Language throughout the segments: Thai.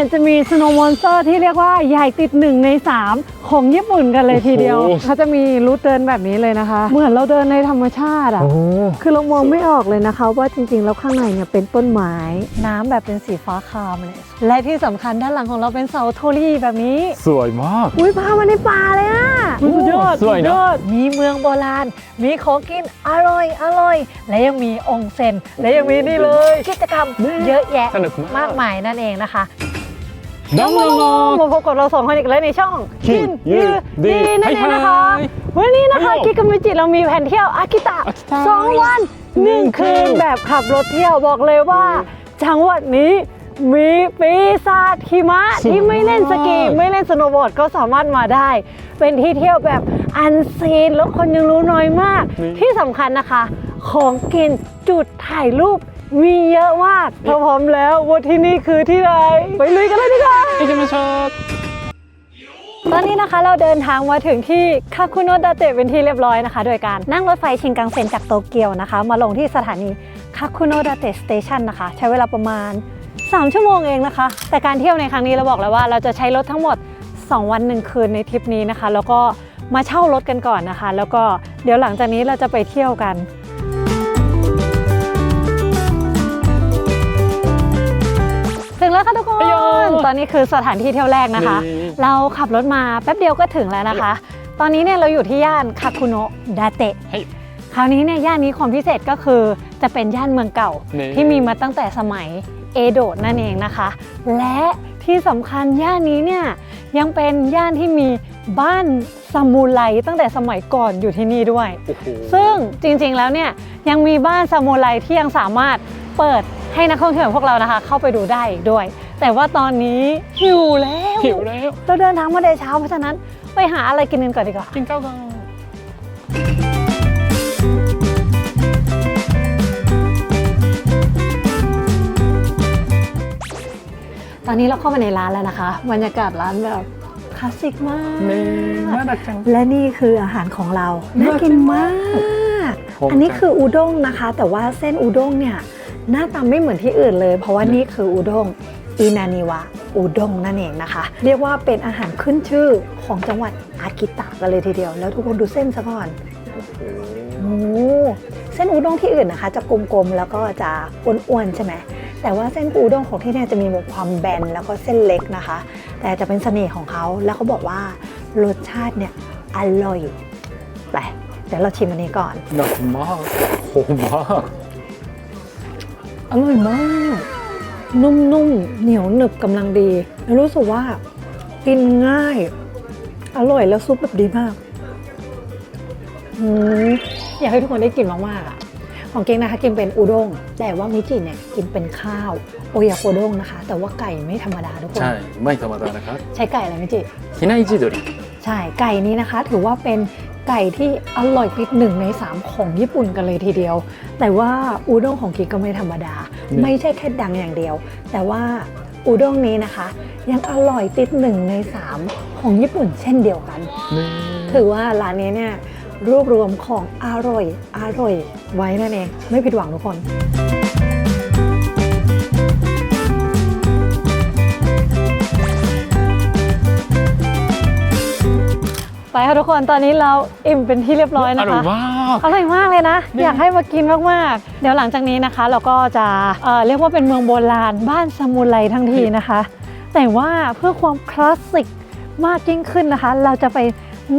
เนี่ยจะมีสโนว์มอนสเตอร์ที่เรียกว่าใหญ่ติด1ใน 3 ของญี่ปุ่นกันเลยทีเดียว โอ้โห เขาจะมีรูทเดินแบบนี้เลยนะคะ เหมือนเราเดินในธรรมชาติอะ โอ้คือเรามองไม่ออกเลยนะคะ ว่าจริงๆ แล้วข้างในเนี่ยเป็นต้นไม้ น้ำแบบเป็นสีฟ้าครามเลย และที่สำคัญด้านหลังของเราเป็นเสาโทรี่แบบนี้ สวยมาก อุ้ยพามาในป่าเลยอะ โอ้สุดยอดสวยเนอะสุดยอด มีเมืองโบราณ มีของกินอร่อยอร่อย และยังมีองค์เซน และยังมีนี่เลย กิจกรรมเยอะแยะสนุกมาก มากมายนั่นเองนะคะ ดังเลยมาพบกับเราสองคนอีกแล้วในช่องกินยืดดีนั่นเองนะคะให้วันนี้นะคะให้โยกิกามิจิเรามีแผนเที่ยวอากิตะอากิตะสองวันหนึ่งหนึ่งคืคืนนแบบขับรถเที่ยวบอกเลยว่า จังหวัดนี้มีปีศาจหิมะสวยที่ไม่เล่นสกีมากไม่เล่นสโนว์บอร์ดก็สามารถมาได้ เป็นที่เที่ยวแบบอันซีนแล้วคนยังรู้น้อยมาก ที่สำคัญนะคะ ของกินจุดถ่ายรูป มีเยอะมากถ้าพร้อมแล้วว่าที่นี่คือที่ไหนไปลุยกันเลยดีกว่า 行きましょう ตอนนี้นะคะเราเดินทางมาถึงที่คาคุโนะดาเตะเป็นที่เรียบร้อยนะคะ โดยการนั่งรถไฟชินกังเซ็นจากโตเกียวนะคะ มาลงที่สถานีคาคุโนะดาเตะสเตชันนะคะ ใช้เวลาประมาณ 3 ชั่วโมงเองนะคะ แต่การเที่ยวในครั้งนี้เราบอกแล้วว่าเราจะใช้รถทั้งหมด 2 วัน 1 คืนในทริปนี้นะคะ แล้วก็มาเช่ารถกันก่อนนะคะ แล้วก็เดี๋ยวหลังจากนี้เราจะไปเที่ยวกัน แล้วค่ะทุกคนไปโยตอนนี้คือสถานที่เที่ยวแรกนะคะนี่เราขับรถมาแป๊บเดียวก็ถึงแล้วนะคะ ตอนนี้เนี่ยเราอยู่ที่ย่านคาคุโนะดาเตะはいคราวนี้เนี่ยย่านนี้ความพิเศษก็คือจะเป็นย่านเมืองเก่านี่ที่มีมาตั้งแต่สมัยเอโดะนั่นเองนะคะ และ ที่สำคัญย่านนี้เนี่ยยังเป็นย่านที่มีบ้านซามูไรตั้งแต่สมัยก่อนอยู่ที่นี่ด้วยโอ้โหซึ่งจริงๆแล้วเนี่ยยังมีบ้านซามูไรที่ยังสามารถเปิดให้นักท่องเที่ยวอย่างพวกเรานะคะ เข้าไปดูได้อีกด้วย แต่ว่าตอนนี้หิวแล้วหิวแล้วเราเดินทางมาแต่เช้าเพราะฉะนั้นไปหาอะไรกินกันก่อนดีกว่ากินข้าวกัน ตอนนี้เราเข้ามาในร้านแล้วนะคะ บรรยากาศร้านแบบคลาสสิกมาก นี่น่ารักจัง และนี่คืออาหารของเรา น่ากินมากผมอันนี้คืออุด้งนะคะ แต่ว่าเส้นอุด้งเนี่ยหน้าตาไม่เหมือนที่อื่นเลย เพราะว่านี่คืออุด้งอินานิวะอุด้งนั่นเองนะคะ เรียกว่าเป็นอาหารขึ้นชื่อของจังหวัดอากิตะกันเลยทีเดียว แล้วทุกคนดูเส้นซะก่อนโอ้เส้นอูด้งที่อื่นนะคะ จะกลมๆแล้วก็จะอ้วนๆใช่ไหม แต่ว่าเส้นอูด้งของที่เนี่ยจะมีความแบนแล้วก็เส้นเล็กนะคะ แต่จะเป็นเสน่ห์ของเขาแล้วเขาบอกว่ารสชาติเนี่ยอร่อยไปเดี๋ยวเราชิมอันนี้ก่อนหนักมากโหมากอร่อยมาก นุ่มๆ เหนียวหนึบกำลังดีแล้วรู้สึกว่ากินง่าย อร่อยแล้วซุปแบบดีมากอืมอยากให้ทุกคนได้กินมากๆอะ ของเก่งนะคะกินเป็นอุด้งแต่ว่ามิจิเนี่ยกินเป็นข้าวโอยาโกด้งนะคะ แต่ว่าไก่ไม่ธรรมดาทุกคนใช่ไม่ธรรมดานะครับ ใช้ไก่อะไรมิจิฮินาอิจิโดริใช่ไก่นี้นะคะ ถือว่าเป็นไก่ที่อร่อยติดหนึ่งในสามของญี่ปุ่นกันเลยทีเดียว แต่ว่าอุด้งของกิ๊กก็ไม่ธรรมดา ไม่ใช่แค่ดังอย่างเดียว แต่ว่าอุด้งนี้นะคะ ยังอร่อยติดหนึ่งในสามของญี่ปุ่นเช่นเดียวกันนี่ถือว่าร้านนี้เนี่ยรวบรวมของอร่อยอร่อย ไว้นั่นเอง ไม่ผิดหวังทุกคนไปค่ะทุกคนตอนนี้เราอิ่มเป็นที่เรียบร้อยอนะร่อยคะมากอร่อยมากเลยนะนี่อยากให้มากินมากๆ เดี๋ยวหลังจากนี้นะคะ เราก็จะเอ่อเรียกว่าเป็นเมืองโบราณบ้านซามูไรทั้งทีนะคะ แต่ว่าเพื่อความคลาสสิกมากยิ่งขึ้นนะคะ เราจะไป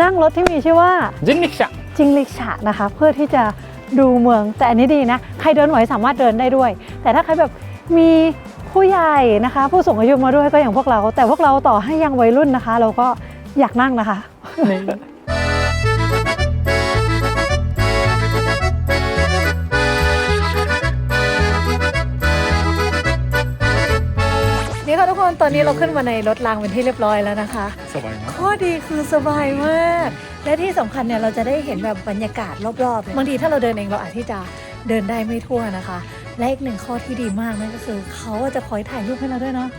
นั่งรถที่มีชื่อว่าจินนิกชะจิงลิกฉะนะคะ เพื่อที่จะ ดูเมือง แต่อันนี้ดีนะ ใครเดินไหวสามารถเดินได้ด้วย แต่ถ้าใครแบบมีผู้ใหญ่นะคะ ผู้สูงอายุมาด้วยก็อย่างพวกเรา แต่พวกเราต่อให้ยังวัยรุ่นนะคะ เราก็อยากนั่งนะคะ มตอนนี้เราขึ้นมาในรถรางเป็นที่เรียบร้อยแล้วนะคะ สบายมากข้อดีคือสบายมาก และที่สำคัญเนี่ยเราจะได้เห็นแบบบรรยากาศรอบๆบางทีถ้าเราเดินเองเราอาจจะเดินได้ไม่ทั่วนะคะ และอีกหนึ่งข้อที่ดีมากนั่นก็คือเขาจะคอยถ่ายรูปให้เราด้วยเนาะ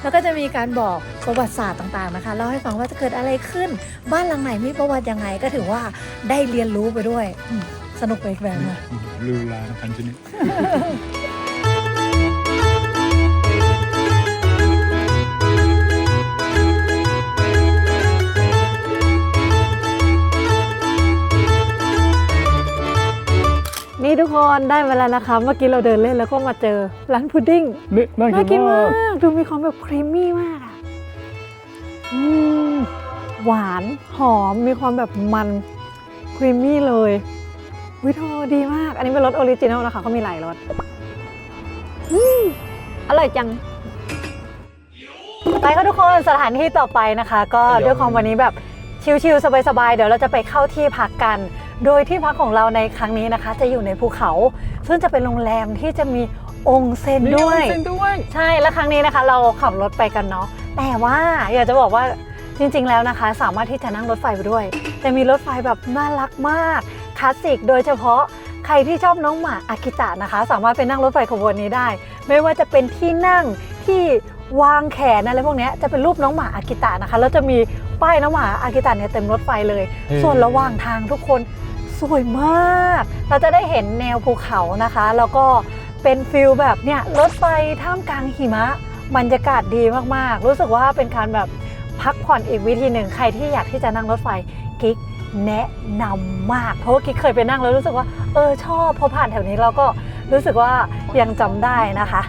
แล้วก็จะมีการบอกประวัติศาสตร์ต่างๆนะคะเล่าให้ฟังว่าจะเกิดอะไรขึ้น บ้านหลังไหนมีประวัติยังไงก็ถือว่าได้เรียนรู้ไปด้วย สนุกไปอีกแบบนะลือลาพันชนิดี้ทุกคนได้มาแล้วนะคะ เมื่อกี้เราเดินเล่นแล้วก็มาเจอร้านพุดดิ้งนี่น่ากินมากดูมีความแบบครีมมี่มากอืมหวานหอมมีความแบบมันครีมมี่เลยวิโทดีมาก อันนี้เป็นรสออริจินอลนะคะเขามีหลายรสอร่อยจัง ไปค่ะทุกคนสถานที่ต่อไปนะคะ ก็ด้วยความวันนี้แบบชิลๆสบายๆ เดี๋ยวเราจะไปเข้าที่พักกัน โดยที่พักของเราในครั้งนี้นะคะ จะอยู่ในภูเขา ซึ่งจะเป็นโรงแรมที่จะมีองค์เซนด้วยด้วย ใช่แล้วครั้งนี้นะคะ เราขับรถไปกันเนาะแต่ว่าอยากจะบอกว่าจริง ๆ แล้วนะคะ สามารถที่จะนั่งรถไฟไปด้วย แต่มีรถไฟแบบน่ารักมากคลาสสิกโดยเฉพาะใครที่ชอบน้องหมาอากิตะนะคะ สามารถไปนั่งรถไฟขบวนนี้ได้ ไม่ว่าจะเป็นที่นั่งที่วางแขนอะไรพวกเนี้ยจะเป็นรูปน้องหมาอากิตะนะคะแล้วจะมีป้ายน้องหมาอากิตะเนี่ยเต็มรถไฟเลย ส่วนระหว่างทางทุกคน สวยมาก เราจะได้เห็นแนวภูเขานะคะ แล้วก็เป็นฟิลแบบเนี่ยรถไฟท่ามกลางหิมะบรรยากาศดีมากๆ รู้สึกว่าเป็นการแบบพักผ่อนอีกวิธีหนึ่งใครที่อยากที่จะนั่งรถไฟกิ๊กแนะนำมาก เพราะว่ากิ๊กเคยไปนั่งแล้วรู้สึกว่าเออชอบพอผ่านแถวนี้เราก็รู้สึกว่ายังจำได้นะคะ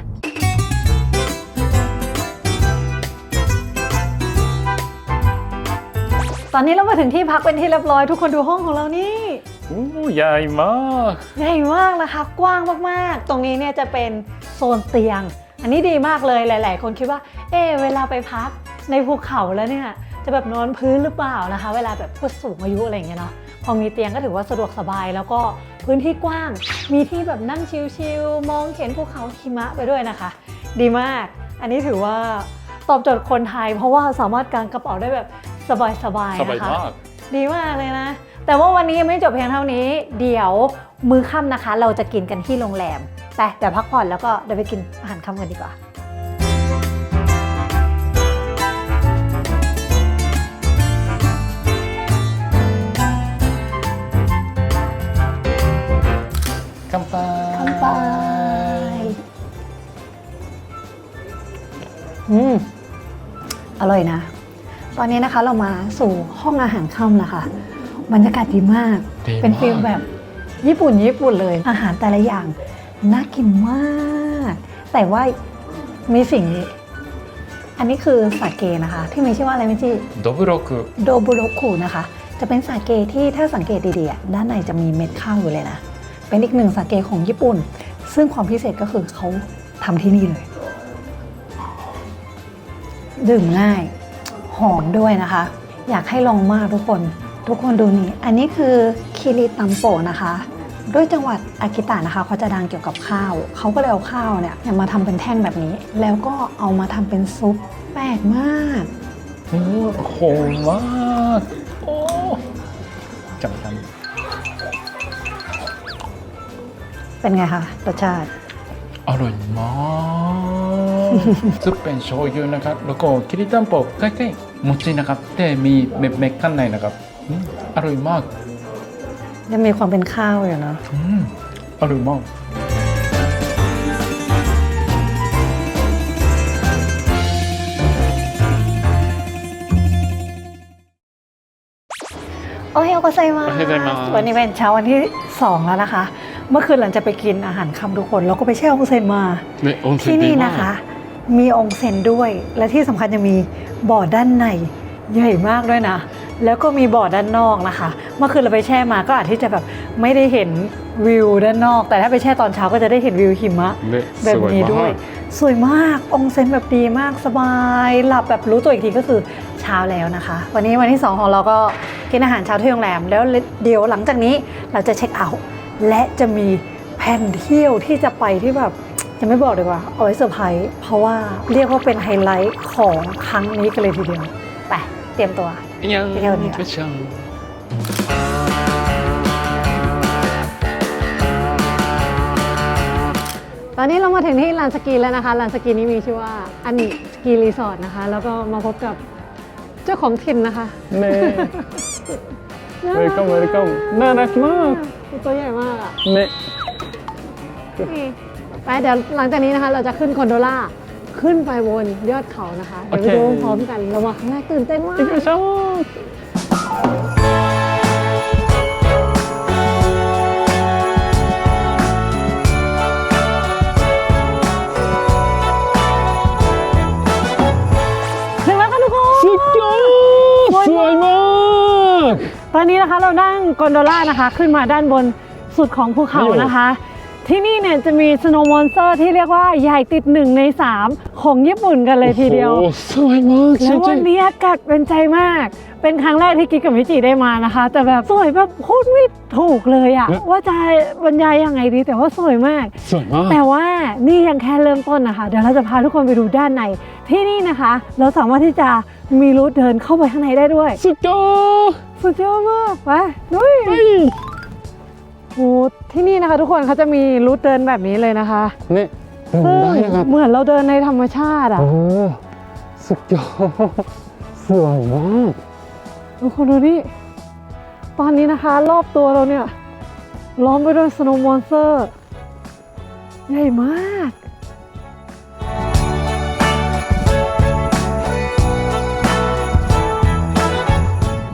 ตอนนี้เรามาถึงที่พักเป็นที่เรียบร้อยทุกคนดูห้องของเรานี่ อ้ใหญ่มาก ใหญ่มากนะคะกว้างมากๆ ตรงนี้เนี่ยจะเป็นโซนเตียง อันนี้ดีมากเลยหลาย ๆ คนคิดว่าเออเวลาไปพักในภูเขาแล้วเนี่ยจะแบบนอนพื้นหรือเปล่านะคะ เวลาแบบผู้สูงอายุอะไรอย่างเงี้ยเนาะพอมีเตียงก็ถือว่าสะดวกสบายแล้วก็พื้นที่กว้าง มีที่แบบนั่งชิลๆมองเห็นภูเขาหิมะไปด้วยนะคะ ดีมาก อันนี้ถือว่าตอบโจทย์คนไทย เพราะว่าสามารถกางกระเป๋าได้แบบสบายๆสบายนะคะมากดีมากเลยนะ แต่ว่าวันนี้ยังไม่จบเพียงเท่านี้ เดี๋ยวมื้อค่ำนะคะ เราจะกินกันที่โรงแรมไปเดี๋ยวพักผ่อนแล้วก็เดี๋ยวไปกินอาหารค่ำกันดีกว่าคำปาคำปาอืม อร่อยนะ ตอนนี้นะคะเรามาสู่ห้องอาหารค่ำนะคะ บรรยากาศดีมาก ดีมาก เป็นฟิลแบบญี่ปุ่นญี่ปุ่นเลย อาหารแต่ละอย่างน่ากินมาก แต่ว่ามีสิ่งนี้ อันนี้คือสาเกนะคะ ที่มีชื่อว่าอะไรไม่จี ドブロク โดบุโรคุนะคะ จะเป็นสาเกที่ถ้าสังเกตดีๆอ่ะด้านในจะมีเม็ดข้าวอยู่เลยนะ เป็นอีกหนึ่งสาเกของญี่ปุ่น ซึ่งความพิเศษก็คือเขาทำที่นี่เลย ดื่มง่าย หอมด้วยนะคะ อยากให้ลองมากทุกคน ทุกคนดูนี่ อันนี้คือคิริตัมโปะนะคะ ด้วยจังหวัดอากิตะนะคะเขาจะดังเกี่ยวกับข้าว เขาก็เลยเอาข้าวเนี่ยมาทำเป็นแท่งแบบนี้ แล้วก็เอามาทำเป็นซุปแปลกมาก โอ้หอมมากโอ้จังจัง เป็นไงคะรสชาติ อร่อยมากซุปเป็นโชยุนะครับแล้วก็きりたんぽใกล้ๆ餅นะครับแต่มีเม็ดๆข้างในนะครับ อร่อยมาก ยังมีความเป็นข้าวอยู่นะอือร่อยมาก โอเฮโอโกไซมาออโกไซมัวันนี้เป็นเช้าวันที่ 2 แล้วนะคะ เมื่อคืนหลังจากไปกินอาหารคำทุกคนเราก็ไปแช่องเซนมาที่นี่นะคะ มีองเซนด้วย และที่สำคัญยังมีบ่อด้านในใหญ่มากด้วยนะ แล้วก็มีบ่อด้านนอกนะคะ เมื่อคืนเราไปแช่มาก็อาจที่จะแบบไม่ได้เห็นวิวด้านนอก แต่ถ้าไปแช่ตอนเช้าก็จะได้เห็นวิวหิมะแบบนี้ด้วย สวยมากองเซนแบบดีมากสบาย หลับแบบรู้ตัวอีกทีก็คือเช้าแล้วนะคะ วันนี้วันที่ 2 ของเราก็กินอาหารเช้าที่โรงแรม แล้วเดี๋ยวหลังจากนี้เราจะเช็คเอาท์และจะมีแผนเที่ยวที่จะไปที่แบบจะไม่บอกดีกว่าเอาไว้เซอร์ไพรส์เพราะว่าเรียกว่าเป็นไฮไลท์ของครั้งนี้กันเลยทีเดียวไปเตรียมตัว ยังก็ช่ตอนนี้เรามาถึงที่ลานสกีแล้วนะคะลานสกีนี้มีชื่อว่าอันสกีรีสอร์ทนะคะ แล้วก็มาพบกับเจ้าของถิ่นนะคะเน่เวลคัมเวลคัมน่ารักมากตัวใหญ่มากอะเน่ไปเดี๋ยวหลังจากนี้นะคะ เราจะขึ้นคอนโดล่า ขึ้นไปบนยอดเขานะคะ เดี๋ยวไปดูพร้อมกันระหว่างแรกตื่นเต้นมาก Thank you so much ถึงแล้วค่ะทุกคนสอดวยมากตอนนี้นะคะเรานั่งกอนโดล่านะคะ ขึ้นมาด้านบนสุดของภูเขานะคะ ที่นี่เนี่ยจะมีสโนว์มอนสเตอร์ที่เรียกว่าใหญ่ติดหนึ่งใน3ของญี่ปุ่นกันเลยทีเดียว โอ้โหสวยมากจแล้วริวันงนี้อากาศเป็นใจมาก เป็นครั้งแรกที่กิ๊กกับมิจิได้มานะคะ แต่แบบสวยแบบพูดไม่ถูกเลยอะว่าจะบรรยายยังไงดี แต่ว่าสวยมากๆสวยมาก แต่ว่านี่ยังแค่เริ่มต้นนะคะ เดี๋ยวเราจะพาทุกคนไปดูด้านในที่นี่นะคะ เราสามารถที่จะมีรูทเดินเข้าไปข้างในได้ด้วย สุดยอดสุดยอดมากไปดุย โอ้ที่นี่นะคะทุกคนเขาจะมีรูทเดินแบบนี้เลยนะคะนี่เดินซึ่งได้นะครับเหมือนเราเดินในธรรมชาติอะโอ้สุดยอดสวยมากทุกคนดูนี่ตอนนี้นะคะ รอบตัวเราเนี่ยล้อมไปด้วยสโนว์มอนสเตอร์ใหญ่มาก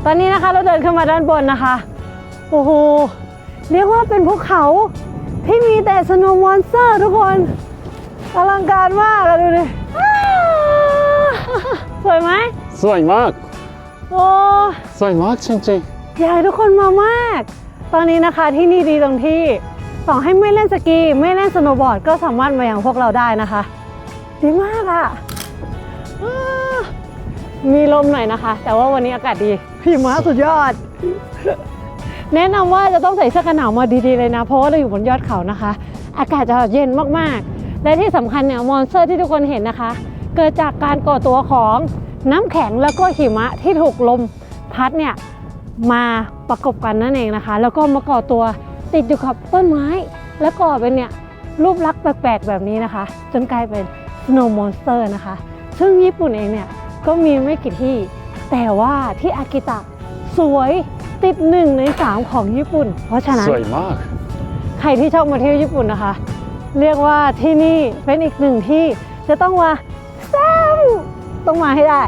ตอนนี้นะคะเราเดินขึ้นมาด้านบนนะคะ โอ้โห เรียกว่าเป็นภูเขาที่มีแต่สโนว์มอนสเตอร์ทุกคนอลังการมากอะดูดิอ้าวสวยไหมสวยมากโอ้สวยมากจริงอยากให้ทุกคนมามาก ตอนนี้นะคะที่นี่ดีตรงที่ต่อให้ไม่เล่นสกีไม่เล่นสโนว์บอร์ดก็สามารถมาอย่างพวกเราได้นะคะ ดีมากอะ่ะอ้ามีลมหน่อยนะคะ แต่ว่าวันนี้อากาศดีหิมะสุดยอด แนะนำว่าจะต้องใส่เสื้อกันหนาวมาดีๆเลยนะ เพราะว่าเราอยู่บนยอดเขานะคะ อากาศจะเย็นมากๆ และที่สำคัญเนี่ยมอนสเตอร์ที่ทุกคนเห็นนะคะ เกิดจากการก่อตัวของน้ำแข็งแล้วก็หิมะที่ถูกลมพัดเนี่ยมาประกบกันนั่นเองนะคะ แล้วก็มาก่อตัวติดอยู่กับต้นไม้ แล้วก่อเป็นเนี่ยรูปลักษณ์แปลกๆแบบนี้นะคะ จนกลายเป็น snow monster นะคะ ซึ่งญี่ปุ่นเองเนี่ยก็มีไม่กี่ที่ แต่ว่าที่อากิตะสวย ติดหนึ่งในสามของญี่ปุ่น เพราะฉะนั้นๆสวยมาก ใครที่ชอบมาเที่ยวญี่ปุ่นนะคะ เรียกว่าที่นี่เป็นอีกหนึ่งที่จะต้องมาแซมต้องมาให้ได้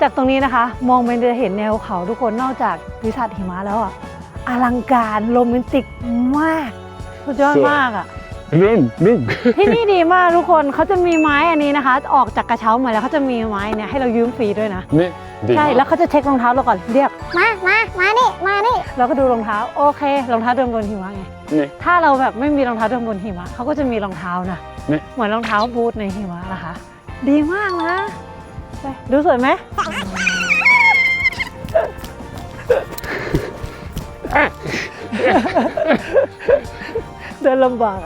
จากตรงนี้นะคะ มองไปจะเห็นแนวเขาทุกคนนอกจากวิสัทหิมะแล้วอะ อลังการโรแมนติกมากสุดยอดสวยมากอะรุ่นรุ่นที่นี่ดีมากทุกคนเขาจะมีไม้อันนี้นะคะ ออกจากกระเช้ามาแล้วเขาจะมีไม้เนี่ยให้เรายืมฟรีด้วยนะนี่ดีใช่มากแล้วเขาจะเช็ครองเท้าเราก่อนเรียกมามามานี่มานี่เราก็ดูรองเท้าโอเครองเท้าเดินบนหิมะไงนี่ถ้าเราแบบไม่มีรองเท้าเดินบนหิมะเขาก็จะมีรองเท้านะนี่เหมือนรองเท้าบูทในหิมะนะคะ ดีมากนะไปดูสวยไหม เดินลำบาก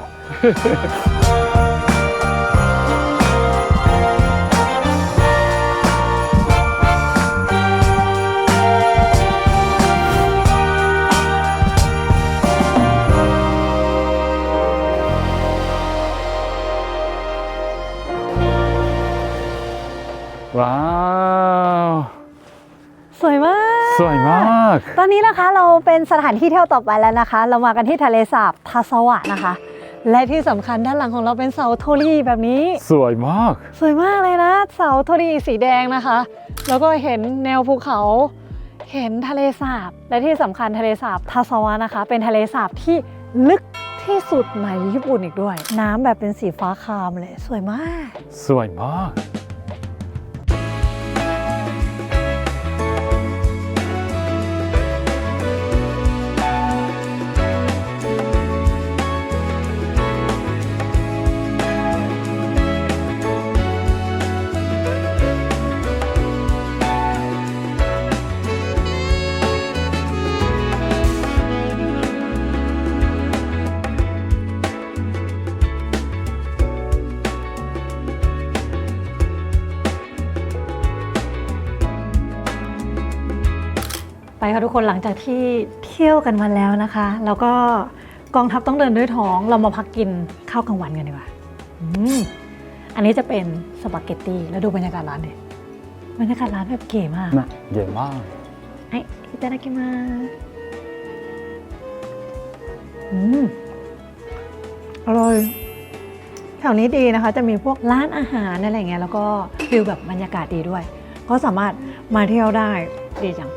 นนี้นะคะเราเป็นสถานที่เที่ยวต่อไปแล้วนะคะ เรามากันที่ทะเลสาบทาสวะนะคะ และที่สำคัญด้านหลังของเราเป็นเสาโทรีแบบนี้ สวยมาก สวยมากเลยนะ เสาโทรีสีแดงนะคะ แล้วก็เห็นแนวภูเขาเห็นทะเลสาบ และที่สำคัญทะเลสาบทาสวะนะคะ เป็นทะเลสาบที่ลึกที่สุดในญี่ปุ่นอีกด้วย น้ำแบบเป็นสีฟ้าครามเลย สวยมาก สวยมาก ไปค่ะทุกคนหลังจากที่เที่ยวกันมาแล้วนะคะ แล้วก็กองทัพต้องเดินด้วยท้อง เรามาพักกินข้าวกลางวันกันดีกว่าอืมอันนี้จะเป็นสปาเกตตี้แล้วดูบรรยากาศร้านดิบรรยากาศร้านแบบเก๋มากนะเยี่ยมมากไอ้อิตาดากิมาอืมอร่อยแถวนี้ดีนะคะ จะมีพวกร้านอาหารอะไรอย่างเงี้ยแล้วก็ฟิลแบบบรรยากาศดีด้วย ก็สามารถมาเที่ยวได้ดีจัง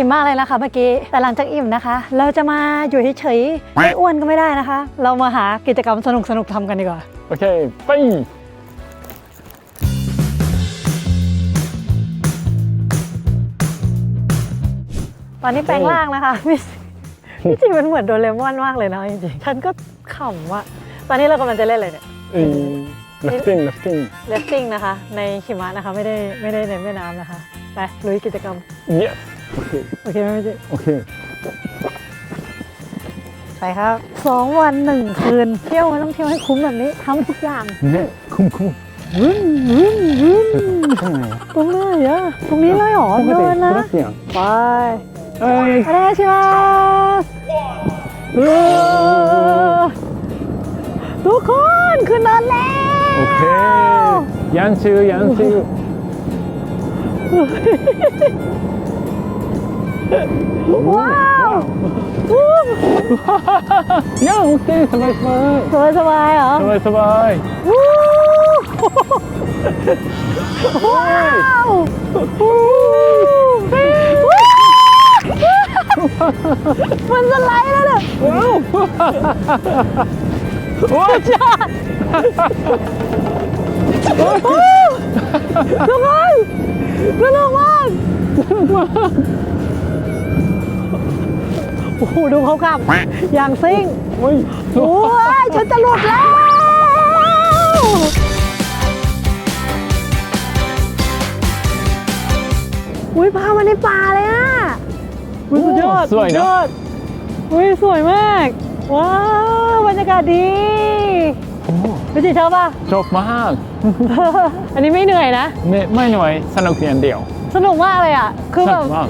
อิ่มมากเลยนะคะเมื่อกี้ แต่หลังจากอิ่มนะคะ เราจะมาอยู่เฉยๆไม่อ้วนก็ไม่ได้นะคะ เรามาหากิจกรรมสนุกๆทำกันดีกว่า โอเค ไปตอนนี้แปลงร่างนะคะพี่พี่จริงมันเหมือนโดเรมอนมากเลยนะจริงๆฉันก็ขำว่าตอนนี้เรากำลังจะเล่นอะไรเนี่ยเอ้ย lifting lifting เลฟติ้งนะคะ ในหิมะนะคะ ไม่ได้ไม่ได้ในแม่น้ำนะคะ ไปลุยกิจกรรม yes โอเค โอเคไหมจิโอเค ไปครับสองวันหนึ่งคืน เที่ยวมันต้องเที่ยวให้คุ้มแบบนี้ทำทุกอย่างเนี่ยคุ้มคุ้มวึ้นวึ้นวึ้นข้างในตรงไหนอะตรงนี้เลยเหรอเดินนะไปไยไปเอ้ยอะไรชิมทุกคนคือนอนแล้ว โอเคยันซิวยันซิว ว้าวยังโอเคสบายสบายสบายสบายเหรอสบายสบายวู้ว้าววู้มันสไลด์แล้วเนี่ยว้าวว้าวจ้าทุกคนสนุกมาก โอ้โหดูเขาขับ อย่างซิ่งโอ้ยโอ้ยฉันจะหลุดแล้ว อุ้ยพามาในป่าเลยอะอุ๊ยสุดยอดสวยสุดเนยอะอดอุ้ยสวยมาก ว้าวบรรยากาศดีโอ้พี่จิชอบป่ะชอบมาก อันนี้ไม่เหนื่อยนะ ไม่ไม่หน่อยสนุกอย่างเดียว สนุกมากเลยอะ คือสแบนุบกมาก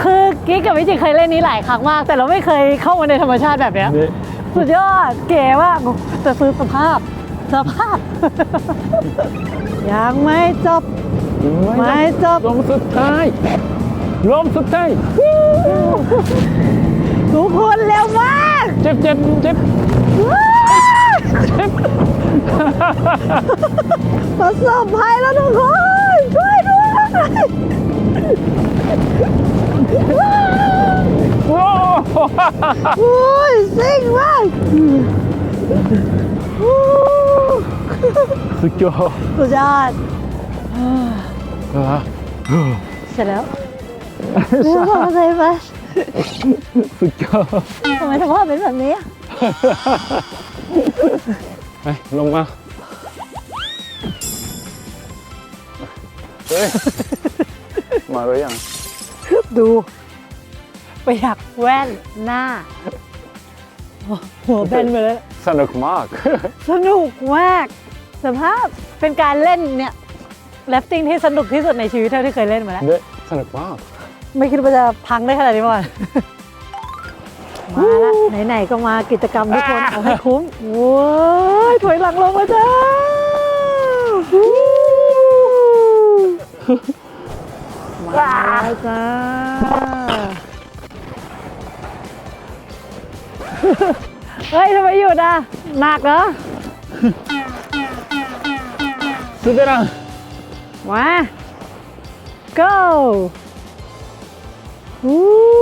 คือกิ๊กกับพี่จิเคยเล่นนี้หลายครั้งมาก แต่เราไม่เคยเข้ามาในธรรมชาติแบบเนี้ยเนี่ยสุดยอดเก๋มากแต่ซื้อสภาพสภาพ ยังไม่จบ ไม่จบ ลมสุดท้ายลมสุดท้ายทุกคนเร็วมากเจ็บเจ็บเจ็บเจ็บประสบภัยแล้วทุกคนช่วยด้วย ว้าวโอ้ยซิ่งมากสุดยอดสุดยอดอะเสร็จแล้วเรื่องของอะไรปะสุดยอดทำไมสภาพเป็นแบบนี้อะไปลงมาเฮ้ยมาหรือยัง ดูไปอยากแว่นหน้า หัวแบนไปเลยสนุกมาก สนุกมาก สภาพเป็นการเล่นเนี่ยแรฟติ้งที่สนุกที่สุดในชีวิตเท่าที่เคยเล่นมาแล้วเด็สนุกมาก ไม่คิดว่าจะพังได้ขนาดนี้มาก่อนมาละไหนๆก็มากิจกรรมทุกคนอ่าเอาให้คุ้มโว้ยถอยหลังลงมาจ้ามาแล้ว จ้าเฮ้ยทำไมหยุดอะหนักเหรอ สุดรังมา go วู้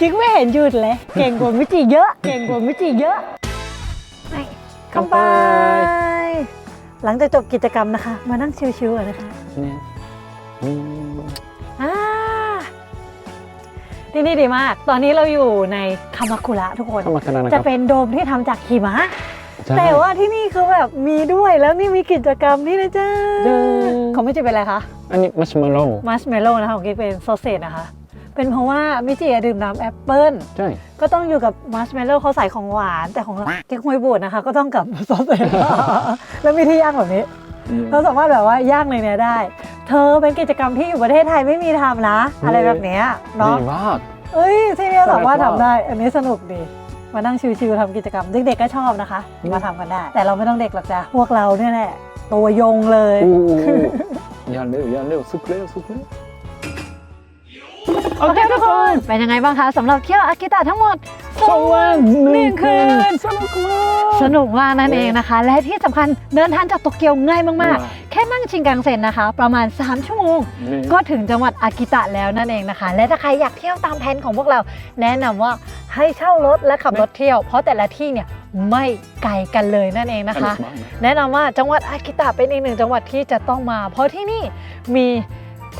กิ๊กไม่เห็นหยุดเลย เก่งกว่ามิจิเยอะ เก่งกว่ามิจิเยอะไปเข้าไปหลังจากจบกิจกรรมนะคะ มานั่งชิวๆกันนะคะเนี่ยอืมอ่าที่นี่ดีมาก ตอนนี้เราอยู่ในคามาคุระทุกคน เข้ามาขนาดนั้นคจะรับเป็นโดมที่ทำจากหิมะ ใช่ แต่ว่าที่นี่คือแบบมีด้วยแล้วนี่มีกิจกรรมนี่นะจ๊ะเด้อเขาไม่จะเป็นอะไรคะ อันนี้มัชเมลโล่ มัชเมลโล่นะคะของกิ๊กเป็นโซเซตนะคะ เป็นเพราะว่ามิจิอะดื่มน้ำแอปเปิ้ลใช่ ก็ต้องอยู่กับมัชเมลโล่เขาใส่ของหวาน แต่ของกิ๊กฮวยบูดนะคะ ก็ต้องกับโซเซตแล้วมีที่ย่างแบบนี้ เราสามารถแบบว่าย่างในเนี้ยได้ เธอเป็นกิจกรรมที่อยู่ประเทศไทยไม่มีทำนะ อะไรแบบเนี้ยเนาะดีมาก เอ้ยที่นี่สามารถสนุกทำมากได้ อันนี้สนุกดีมานั่งชิวๆทำกิจกรรมเด็กๆก็ชอบนะคะอืมมาทำกันได้ แต่เราไม่ต้องเด็กหรอกจ้ะพวกเราเนี่ยแหละตัวยงเลย อู้อย่าเร็วอย่าเร็วสุกเร็วสุกเร็ว โอเคทุกคน เป็นยังไงบ้างคะสำหรับเที่ยวอากิตะทั้งหมดสองวันหนึ่งคืนสนุกมากสนุกมากนั่นเองนะคะ และที่สำคัญเดินทางจากโตเกียวง่ายมากว้าวๆแค่นั่งชิงกังเซ็นนะคะ ประมาณ 3 ชั่วโมง ก็ถึงจังหวัดอากิตะแล้วนั่นเองนะคะ และถ้าใครอยากเที่ยวตามแผนของพวกเรา แนะนำว่าให้เช่ารถและขับรถเที่ยว เพราะแต่ละที่เนี่ยไม่ไกลกันเลยนั่นเองนะคะ แนะนำว่าจังหวัดอากิตะเป็นอีกหนึ่งจังหวัดที่จะต้องมา เพราะที่นี่มี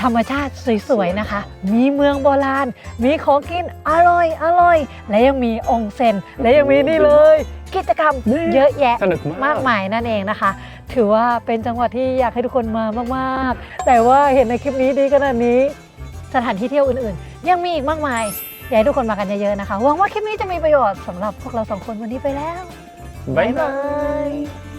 ธรรมชาติสวยๆนะคะ มีเมืองโบราณ มีของกินอร่อยอร่อย และยังมีองค์เซน และยังมีนี่เลย กิจกรรมเยอะแยะสนุกมาก มากมายนั่นเองนะคะ ถือว่าเป็นจังหวัดที่อยากให้ทุกคนมามากๆ แต่ว่าเห็นในคลิปนี้ดีขนาดนี้ สถานที่เที่ยวอื่นๆ ยังมีอีกมากมาย อยากให้ทุกคนมากันเยอะๆนะคะหวังว่าคลิปนี้จะมีประโยชน์สำหรับพวกเราสองคนวันนี้ไปแล้ว บ๊ายบายบ๊ายบาย